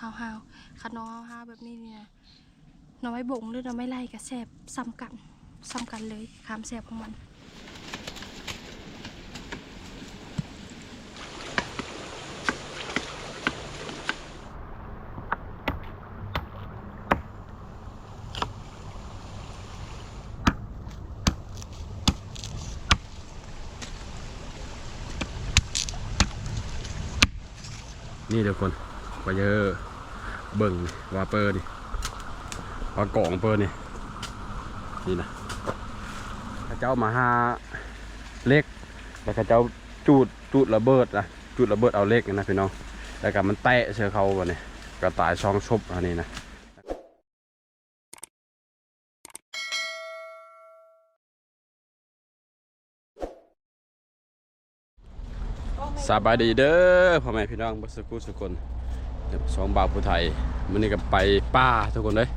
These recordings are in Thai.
นาะฮาวๆคันเนาะฮาวๆแบบนี้เนี่ยน่อไม้บงหรือน่อไม้ไล่ก็แซ่บซ้ำกันซ้ำกันเลยคามแซ่บของมันนี่เดี๋ยวคนไปเยอะ เบิ่งว่าเปอร์นี่ว่ากล่องเปอร์นี่นี่นะข้าเจ้ามาหาเล็กแล้วข้าเจ้าจูดจูดระเบิดนะจูดระเบิดเอาเล็กนะพี่น้องแล้วก็มันแตะเชือเขาวันนี้ก็ตายช่องชบอันนี้นะสบายดีเด้อพ่อแม่พี่น้องบัสกุสุคน สองบ่าวผู้ไทยมันนี่ก็ไปป้าทุกคนเลย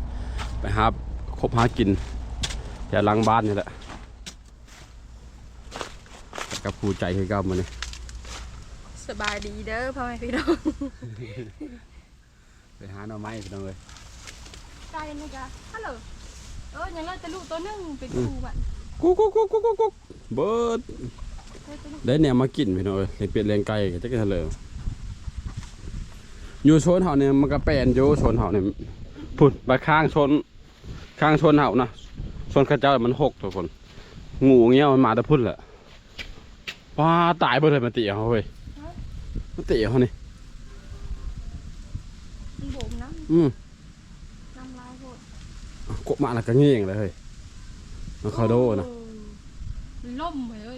ไปหาคบหากินอย่าหลังบ้านนี่แหละกับผู้ใจให้ก้ามันนี่สบายดีเด้อพ่อแม่พี่น้องไปหาหน่อไม้พี่น้องเลยไก่นี่จ้ะฮัลโหลเออยังเลิกแต่ลูกตัวหนึงเป็นครูบัดกุ๊กกุ๊กกุ๊กกุ๊กกุ๊กกุ๊กเบิดเลิกแต่ลูกได้เนี่ยมากินพี่น้องเอ้ยเลี้ยงเป็ดเลี้ยงไก่ก็จะกินทะเล อยู่โซนเฮาเนี่ยมันก็แปลนอยู่โซนเฮาเนี่ยพุ่นไปข้างโซนข้างโซนเฮานะโซนเข้าเจ้ามันหกทุกคนงูเงี้ยมันมาแต่พุ่นแหละว้าตายเบิดเลยมันตีเขาเว้ยมันตีเขานี่มันโบมน้อืมำน้ำลายโหดกบมาแล้วก็เงี้ยงเลยเฮ้ยมันคาโดนะโอ้มันล่มไปเลย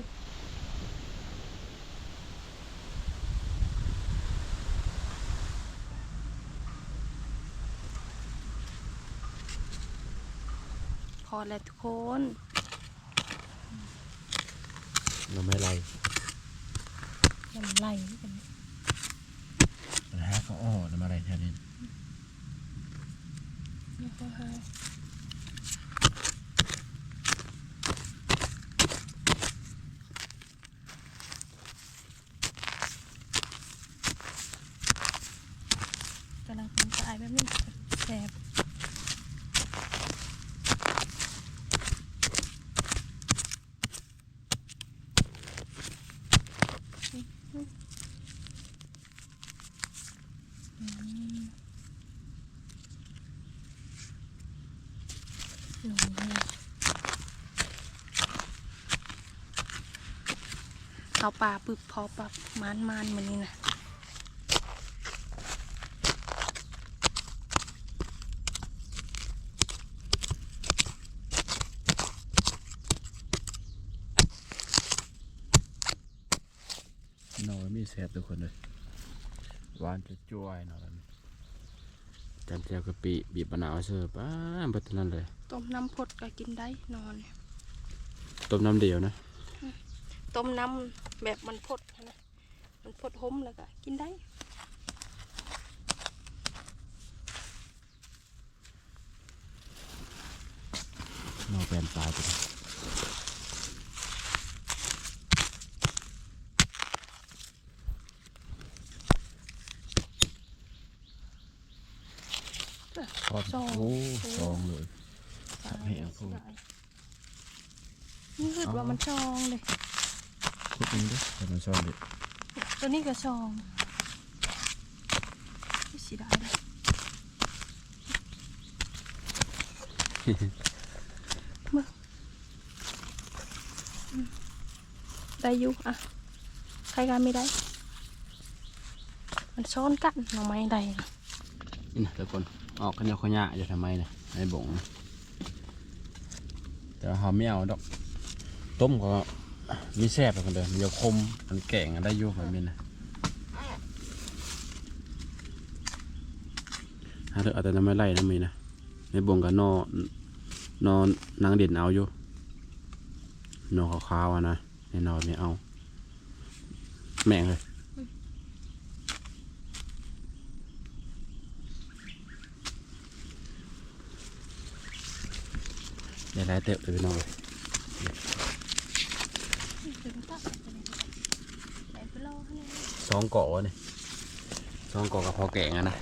พอแล้วทุกคนเราไม่ไรยังไล่กันนะฮะก็อ้อน้ำอะไรแค่นี้นี่ก็ให้กำลังเป็นสายแบบนี้แสบ หนูเนี่ย เขาป่าปึบพอปับมานมานๆเหมือนนี้นะหน่อยมีแสบทุกคนเลยหวานจะจ้วยหน่อยจันเจียวกะปิบีบมะนาวเสิร์ฟป้าเบิดเท่านั้นเลย ต้มน้ำพดก็กินได้นอน ต้มน้ำเดียวนะ ต้มน้ำแบบมันพดนะมันพดหมแล้วก็กินได้หน่อแปลนตายไปเลยทอดซองโอ้ซองเลยให้เอาพูดนี่คือว่ามันซองเลย คุดนึงด้วยแต่มันชอบเด็ดตัวนี้ก็ซองไม่สีได้เลยมึงอืมได้อยู่อะใครกันไม่ได้ มันซ้อนกันหน่อไม้ใดนะนี่นะทุกคนออกกันยาขยะอยู่ทำไมเนี่ยในบ่งนะแต่ว่าเขาไม่เอาดอก ต้มก็ มีแซ่บไปคนเดิมมีคมมันแก่งได้อยู่แบบนี้นะถ้าเธอเอาแต่น้ำไม่ไล่น้ำมีนะในบ่งกับนอนอนนางเด่นเอาอยู่นอขาวๆอะนะในนอนไม่เอา แม่งเลยเดี๋ยวไล่เตะเลยพี่น้องเลยไปนอให้เลย สองเกาะวะนี่ซองกอกกับพอแกงอะนะ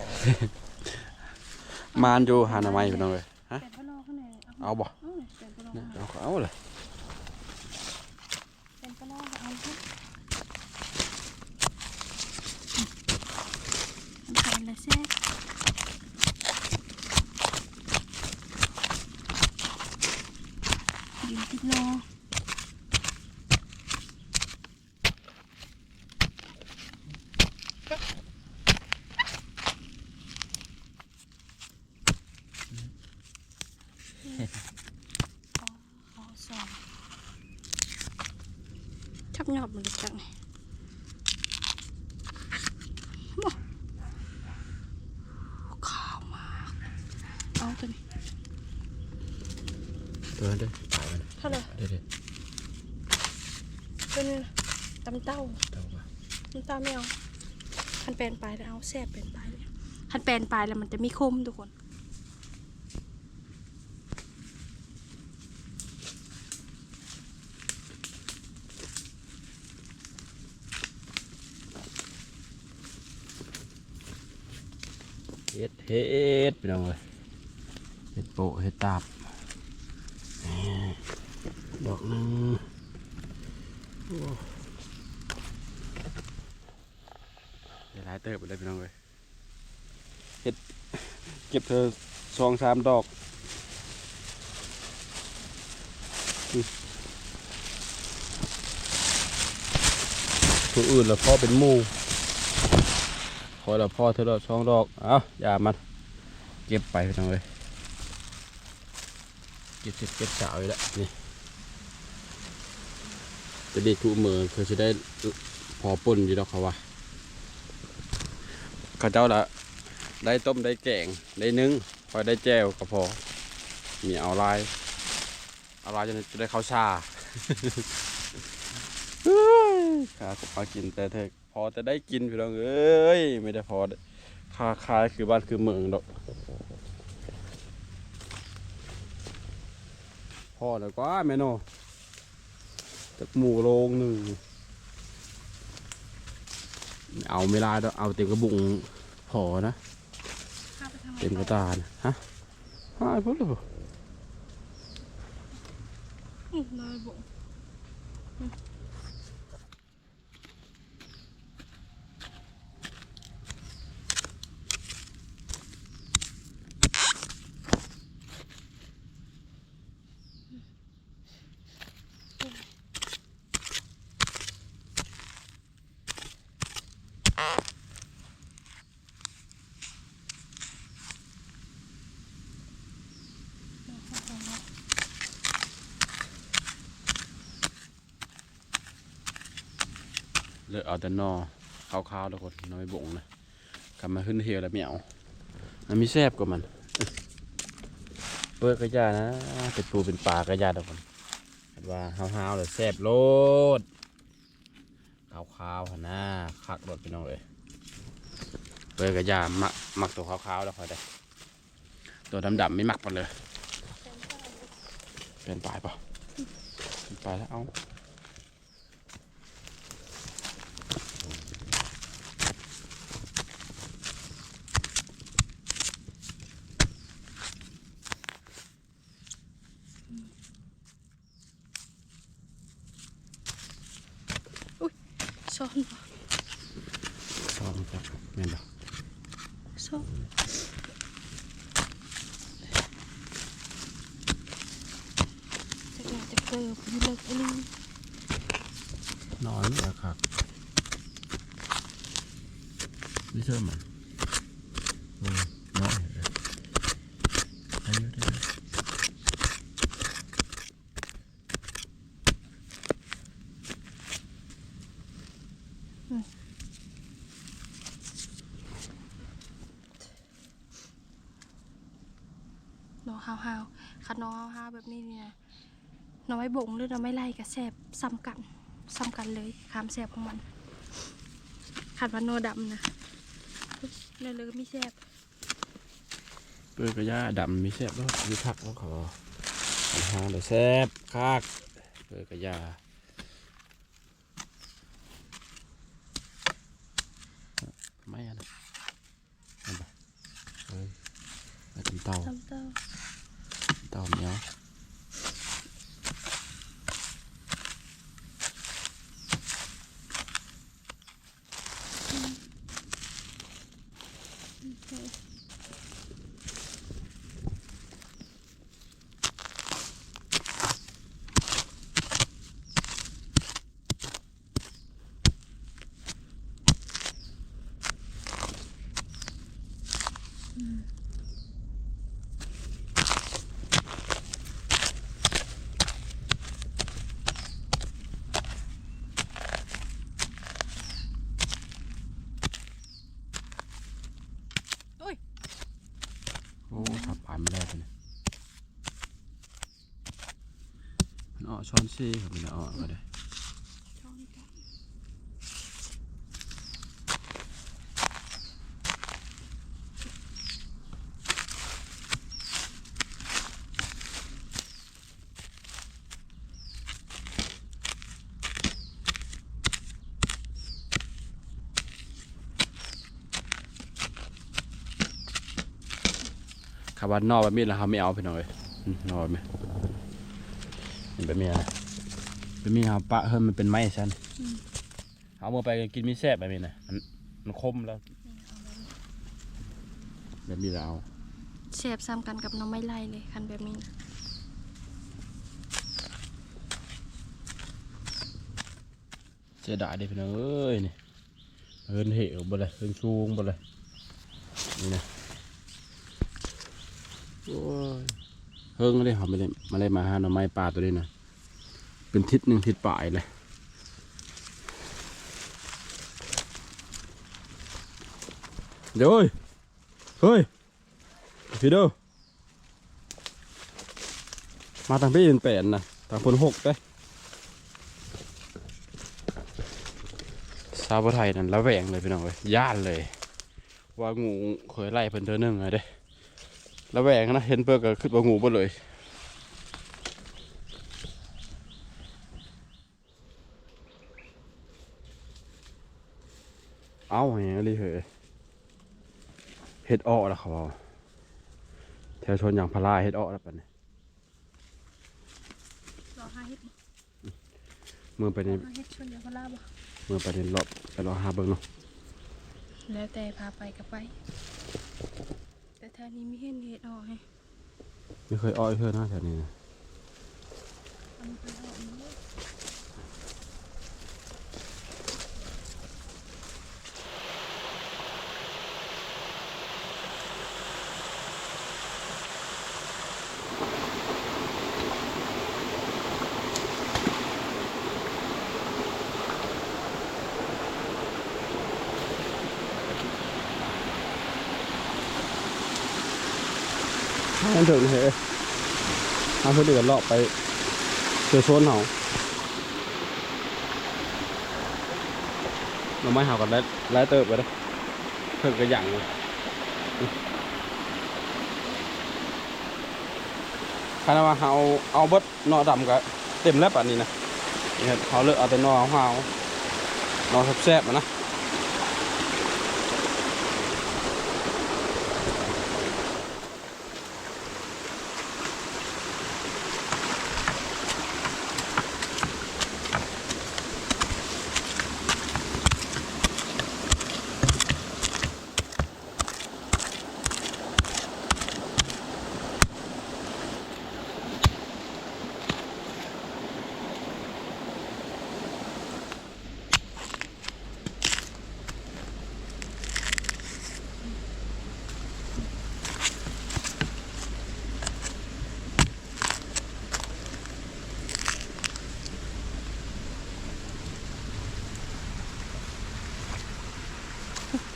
มานอยู่หาหน่อไม้พี่น้องเลยฮะเป็นปลาโลข้างในเอาบ่เอาเลยเป็นปลาโลเนี่ยเอาก็เอาเลยเป็นปลาโลก็เอาเถอะมันใส่ละแซ่บยืนติดโล ขอขอสองชั บยอดมันเลยจังนี่ว้าวขาวมากเอาตัวนี้ตัวนั้นเด้อตายมันเท่าไหร่เด้อเด้อตัวนี้นะตำเต้าเท่าป่ะน้ำตาลไม่เอาคันแปลนปลายแล้วเอาแซ่บแปลนปลายเลยคันแปลนปลายแล้วมันจะไม่คมทุกคน เฮ็ดพี่น้องเลยเฮ็ดโปะเฮ็ดตาบดอกนึงเดี๋ยวหลายเติบไปเลยพี่น้องเลยเฮ็ดเก็บเธอสองสามดอกตัวอื่นแล้วพ่อเป็นมู อแล้วพอเธอดอกสองดอก เอาอย่ามันเก็บไปพี่น้งเลยเก็บเสร็จเก็บสาวอยู่แล้วนี่จะได้ทุมือคือจะได้พอป่นอยู่ดอกเขาว่าข้าเจ้าละได้ต้มได้แกงได้นึ่งพอได้แจวก็พอมีเอาลายเอาลายจะจะได้ข้าวชาข้าก็พากินแต่เธอ อจะได้กินพี่น้องเอ้ยไม่ได้พอค่าคายคือบ้านคือเมืองดอกพอแล้วก็แม่โนจากหมูโลงหนึ่งเอาไม่ได้เอาเต็มกระบุงพอนะเต็มกระตานะฮะหายพุ่นเลยบ่อืมนายบุ๋ม เลือกเอาแต่นอขาวๆทุกคนน้อยบงนะกลับมาขึ้นเหี่ยวแล้วไม่เอามันมีแซบกว่ามันเปิดกระยานะเป็นปูเป็นปลากระยาทุกคนว่าห้าวๆเลยแซบโลดขาวๆหันหน้าคักรถไปน้องเลยเปิดกระยามักมักตัวขาวๆแล้วคอยได้ตัวดำๆไม่มักมันเลย เป็นปลายปล่าเป็นปลายแล้วเอา ซ่อนบ่ ซองจับแม่นบ่ ซ่อนจะอยากจะเกิดอยู่เลิกอันนี้ นอนนี่อะครับนี่เชื่อมันโอ้ยน้อยเลยอายุได้เลย หนอฮาวฮาวคั นหนอฮาวฮาวแบบนี้เนี่ยน่อไม้บงหรือน่อไม้ไล่กับแซบซ้ำกันซ้ำกันเลยคามแซบของมันขัดว่าหนอดำนะ เลยเลยไม่แซ่บเปื่อนกระยาดำไมีแซ่บด้วยมีผักแล้วขอหางเลยวแซ่บคักเปื่อนกระยาไม่อะนะเออตำเตาตำเตาเตาเนี้ย ไม่ได้ตัวนี้มันออกช้อนซี่ครับมันออกก็ได้ ว่านอกแบบนี้แล้วครับไม่เอาไปหน่อยอืมนอกแบบนี้เห็นแบบนี้นะแบบนี้ครับปะเฮ้ยมันเป็นไม้ชั้นเอามาไปกินมีแซ่บแบบนี้นะมันมันคมแล้วแบบนี้เราเอาแสบซ้ำกันกับหน้องไม้ไล่เลยคันแบบนี้นะเสียดายเด้พี่น้องเอ้ยนี่เฮินเหวบ่เลยเฮินสูงบ่เลยนี่นะโอ้ย เฮิงเลยครับไม่ได้มาเลยมาหาหน่อไม้ป่าตัวนี้นะเป็นทิศหนึ่งทิศปลายเลยเดี๋ยวเฮ้ยเฮ้ยพี่เด้อมาทางพี่เป็นแปดนะทางคนหกเด้ซาบไทยนั่นระแวงเลยพี่น้องเลยย่านเลย ว่างูเคยไล่เพิ่นเธอหนึ่งเลยเด้ ระแวงนะเห็นเพิ่นก็ขึ้นว่างูบ่เลยเอาอย่างนี้เลยเหรอเฮ็ดออกแล้วเขาบอกแถวชนอย่างพาราเฮ็ดออกแล้วปะเนี่ยรอห้าเฮ็ดเมื่อไปในรอห้าเฮ็ดชวนเดี๋ยวเขาลาบ่เมื่อไปในรอบไปรอหาเบิ่งเนาะแล้วแต่พาไปก็ไป แต่แถวนี้ไม่เห็นเฮ็ดออกให้ไม่เคยอ้อยเพื่อนนะแถวนี้นะ มันถึงเหรอทางเพื่อนเดือดรอบไปเจอโซนเหาหน่อไม้เห่ากันไล่ไล่เติบไปเลยเพิ่งกระหยังเลยคานาว่าเอาเอาเบิดนอดำก็เต็มแล้วป่านนี้นะนี่ครับเขาเลือกเอาแต่นอเห่าหนอแซ่บๆนะ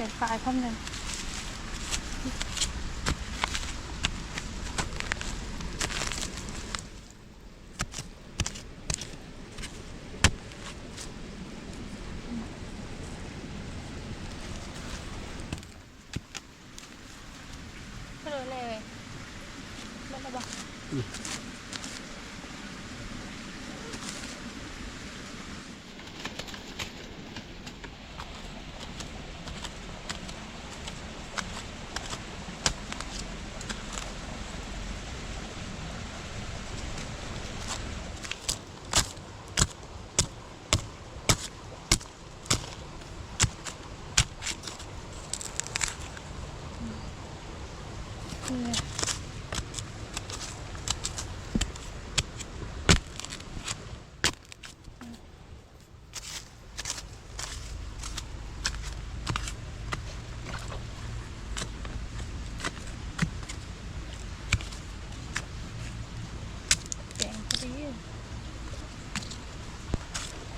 เป็นฝ่ายพร้อมเลยก็เลยเลยไม่ได้บอก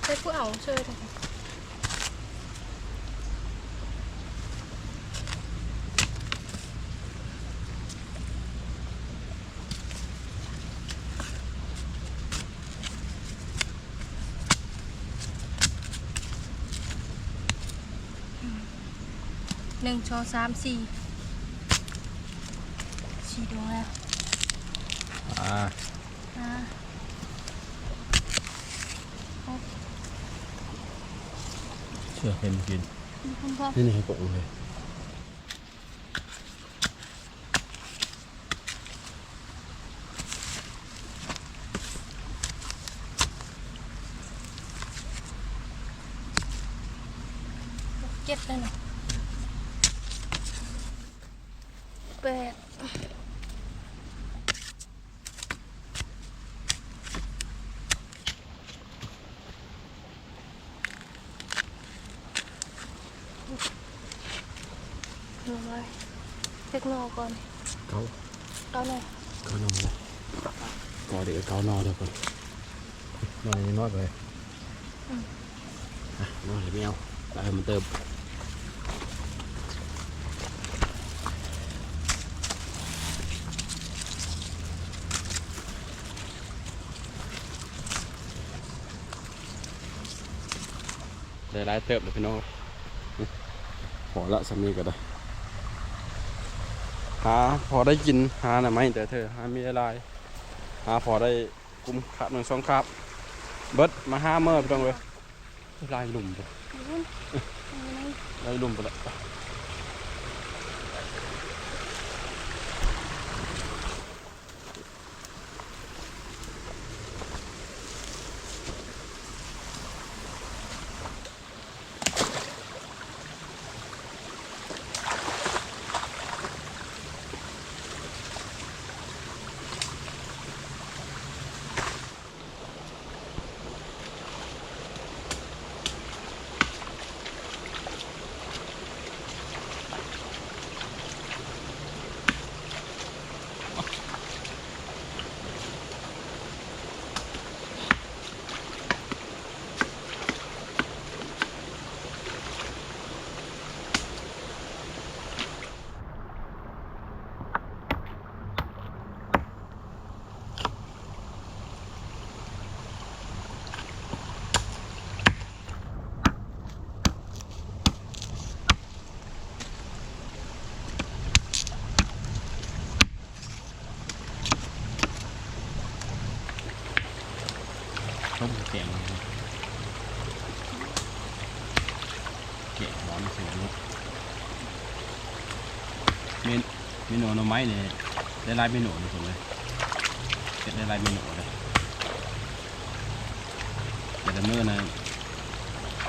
ใช้ผู้เอาเชื่อหนึ่งช้อนสามสี่ เชื่อเค็มกินคุณพ่อนี่นี่ให้กงเลยเจ็ดเลยเนาะแปดหนึ่งเลย เทคโนก่อนเกาเก้าหน่อยเกานอนเลยกอเดี๋ยวเกานอนเดี๋ยวก่อนนอนยังนอนเลยอะนอนเลยไม่เอาไปให้มันเติมได้หลายเติบเลยพี่น้องพอละสามีก็ได้ หาพอได้กินหาหน่ะไม่แต่เธอหามีอะไรหาพอได้กุมขาดหนึ่งสองครับ เบิดมาห้าเมื่อไปตรงเลยลายหลุมไปนู่นอันนี้ลายหลุมไปละต้มแกงแกงร้อนเสียลูก เมนเมนูหน่อไม้เนี่ยได้ลายเมนูเลยผมเลยเก็ดได้ลายเมนูเลยแต่ละมื้อนะ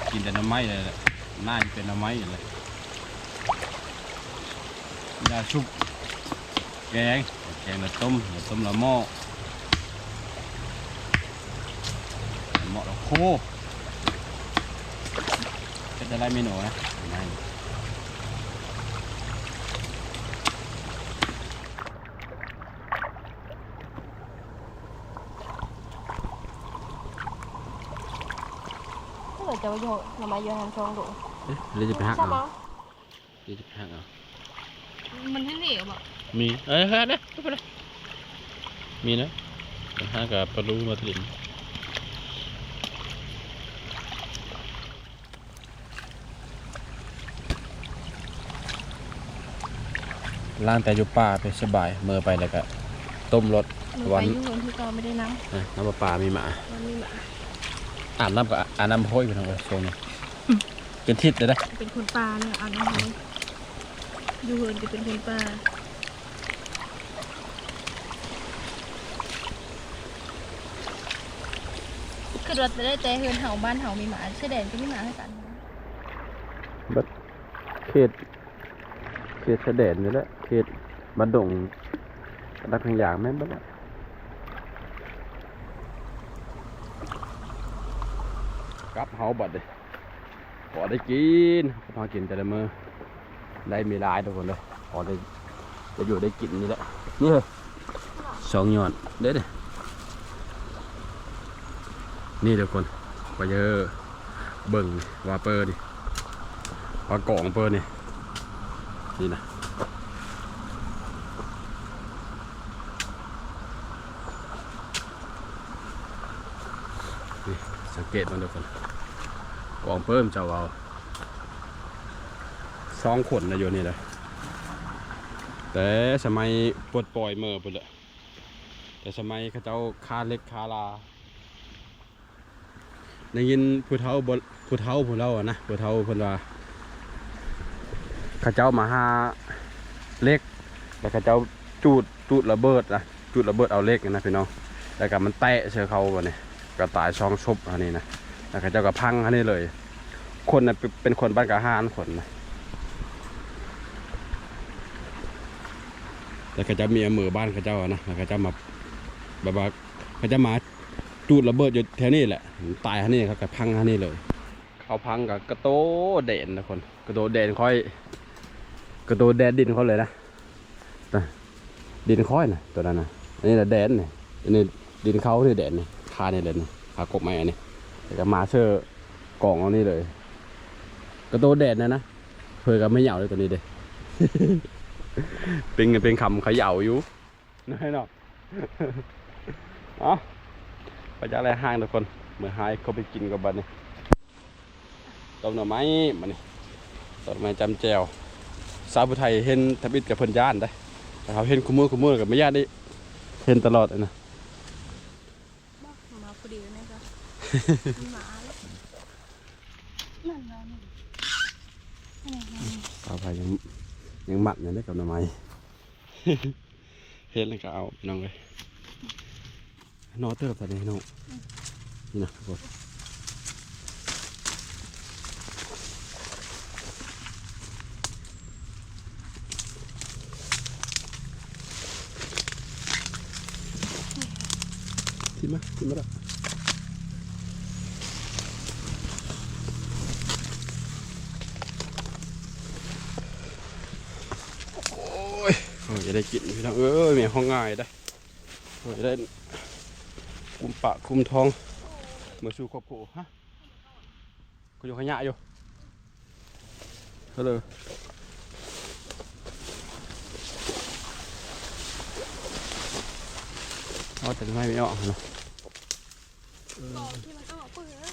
กินแต่หน่อไม้เลยหน้าจะเป็นหน่อไม้อยู่เลยยาชุบแกงแกงละต้มละต้มละหม้อหมาะกับโคเป็นอะไรเมนูนะไม่ ถ้าเกิด จะไปโยนหน่อไม้โยนทำช่องดูเอ๊ะเรียกจะไปหักใช่เอาปะเรียกจะไปหักเอามันไม่เหลวอะมีเอ้ยหักนะไปเลยมีนะไปหักกับปลาลูมาตลินล่างแต่อยู่ป่าไปสบายเมื่อไปแล้วก็ต้มรสมันวัไปนยุ่งเงินที่เกาไม่ได้น้นะน้ำปลาปลามีหมาำมันมีหมาอาบน้ำกับ อาบน้ำห้อยไปทางเลยโซนนี้เป็นทิศเลยนะเป็นคนปลาเนี่ยอ่านน้ำมันอยู่เหินจะเป็นคนปลาคือรถไปได้แต่เหินเห่าบ้านเห่ามีหมาเสอแดนก็มีหมาให้กันบัดเขต เขตแสดนนี่แหละเขตบัดดงดักทางอย่างแม่นบัดล กับเฮาบัดเลยพอได้กินพอกินแต่ละมือได้มีลายทุกคนเลยพอได้จะอยู่ได้กินนี่แหละนี่เลยสองหยอดเด้อเด้อนี่ทุกคนก็เยอะเบิ่งวาเปอร์ดิปลากล่องเปิดนี่นี่นะนี่สังเก ตมันดูคนกล่องเพิ่มจะเอาสองคนนะอยู่นี่เลยแต่สมัยปลดปล่อยเมื่อปุ่นเลยแต่สมัยเขาเจ้าคาเล็กคาลาได้ยินผู้เฒ่าบผู้เฒ่าผู้เล่าอะนะผู้เฒ่าเพิ่นว่าเขาเจ้ามาหาเล็กแล้วเขาเจ้าจูดจูดระเบิดนะจูดระเบิดเอาเล็กนะพี่น้องแล้วก็มันแตะเสือเขาบ่เนี่ย ก็ตายช่องชุบอันนี้นะแล้วเขาเจ้าก็พังอันนี้เลย คนน่ะเป็นคนบ้านกะฮานคนนะแล้วเขาจะมีอมือบ้านเขาเจ้านะแล้วเขาจะมาแบบว่าเขาจะมาจูดระเบิดอยู่แถวนี้แหละ ตายอันนี้เขาก็พังอันนี้เลย เขาพังกับกระโตเด่นนะคน กระโตเด่นค่อย กระโตแดนดินเขาเลยนะดินค่อยนะตัวนั้นนะอันนี้แหละแดนเนี่ยอันนี้ดินเขาที่แดนนี่ คาเนี่ยเลยนี่คากบไม้อันนี้แล้วก็มาเชื่อกล่องเอานี่เลย กระโตแดดนะนะเพื่อก็ไม่เหยาเลยตัวนี้เด้เป็นเป็นคำเขย่าอยู่นะให้เนาะเอาไปจากอะไรห้างทุกคนเมื่อหายเขาไปกินกับบันนี่ต้มหน่อไม้มานี่ต้นไม้จำแจวสาวผู้ไทยเห็นทบิดกับเพิ่นย่านได้แต่เขาเห็นคุมือคุมือกับไม่ย่านได้เห็นตลอดเลยนะ บอกมาพอดีเลยนะจ๊ะหมาแล้วนั่นแล้วนี่อันไหนนั่นนี่สาวไทยยังยังหมัดอยู่ได้กับหน่อไม้เห็นแล้วก็เอาน้องเลยนอเติบตอนนี้น้องนี่นะทุกคนที่มาที่มาละโอ้ยโอ้ย จะได้กินพี่น้องเอ้ยแมีห้องง่ายได้จะได้คุมปากคุมท้องมาสู่ครอบครัวฮะก็อยู่ขยะอยู่เฮ้เลเอาแต่ไม่ไม่ออกเนาะ ตอนที่มันออกเปื่อย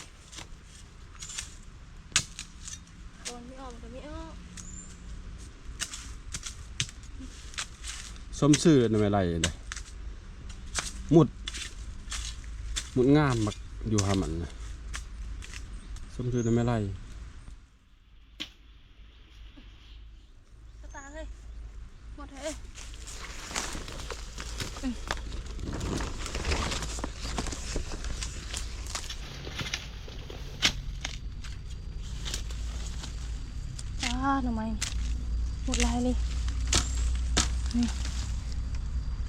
ตอนที่ออกมันก็ไม่ออก สมซื่อในไม่ไรเลยหมุดหมุดงามมักอยู่หามันนะสมซื่อในไม่ไร สตาร์เลยหมดเลยอืมอ่าทำไมหมดลายเลย นี่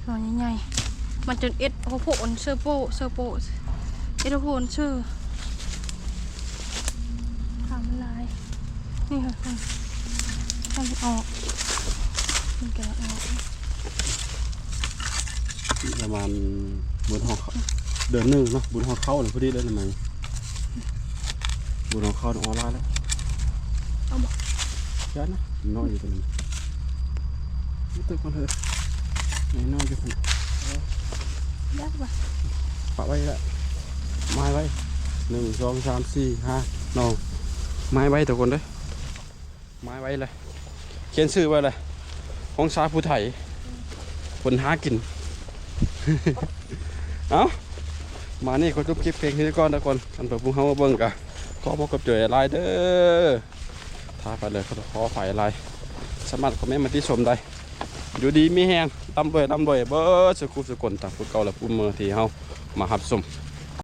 หน่อยใหญ่ๆมันจน เอ็ดโอ้โหนเซอร์โปเซอร์โปเอ็ดโอ้โหนเซอร์ทำลาย นี่ค่ะคุณทำออกมันแกะออกประมาณบุญห้องเขาเดือนหนึ่งเนาะบุญห้องเข้าเนี่ยพอดีเลยทำไมบุญห้องเข้าออนไลน์แล้วเอาบอกยัดนะน้อยอยู่ตรงนี้นี่ตึกคนเถอะไหนน้อยอยู่คน ยากปะปะไว้ละไม้ไว้หนึ่งสองสามสี่ห้าน้องไม้ไว้ทุกคนเด้อไม้ไว้เลยเขียนชื่อไว้เลยห้องซาผู้ไทยคนหากิน เอามานี่คนจบคลิปเพลงนี้ก่อนทุกคนอันเปิดพุ่งเฮามาเบิ่งกะขอบอกกับเจออะไรเด้อถ้าไปเลยเขอขอฝ่ายอะไรสามารถคอมเมนต์มาที่ชมได้ อยู่ดีมีแหงตำเบยตำเบยเบอร์สุขุสุกลต่าผู้เก่าและผู้เมือที่เฮามาหับสม